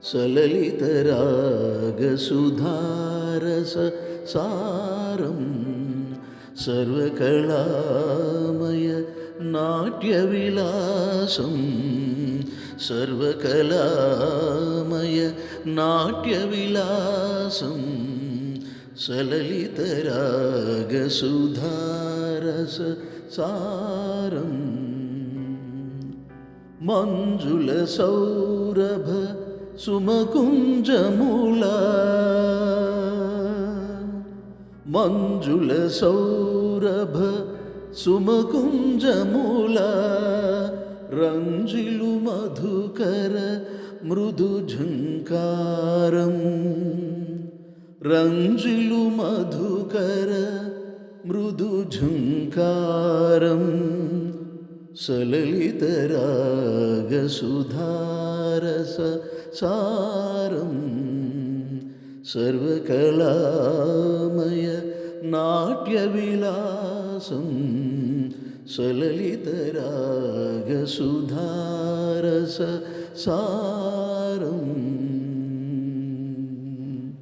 सललितरागसुधारससारं सर्वकलामय नाट्यविलासं सर्वकलामय नाट्यविलासं सललितरागसुधारससारम् मञ्जुलसौरभ सुमकुञ्जमुला मञ्जुलसौरभ सुमकुञ्जमुला रञ्जिलु मधुकर मृदुझङ्कारम् रञ्जिलु मधुकर സാരം സർവകലാമയ നാട്യവിലാസം സലലിതരാഗസുധാരസ സാരം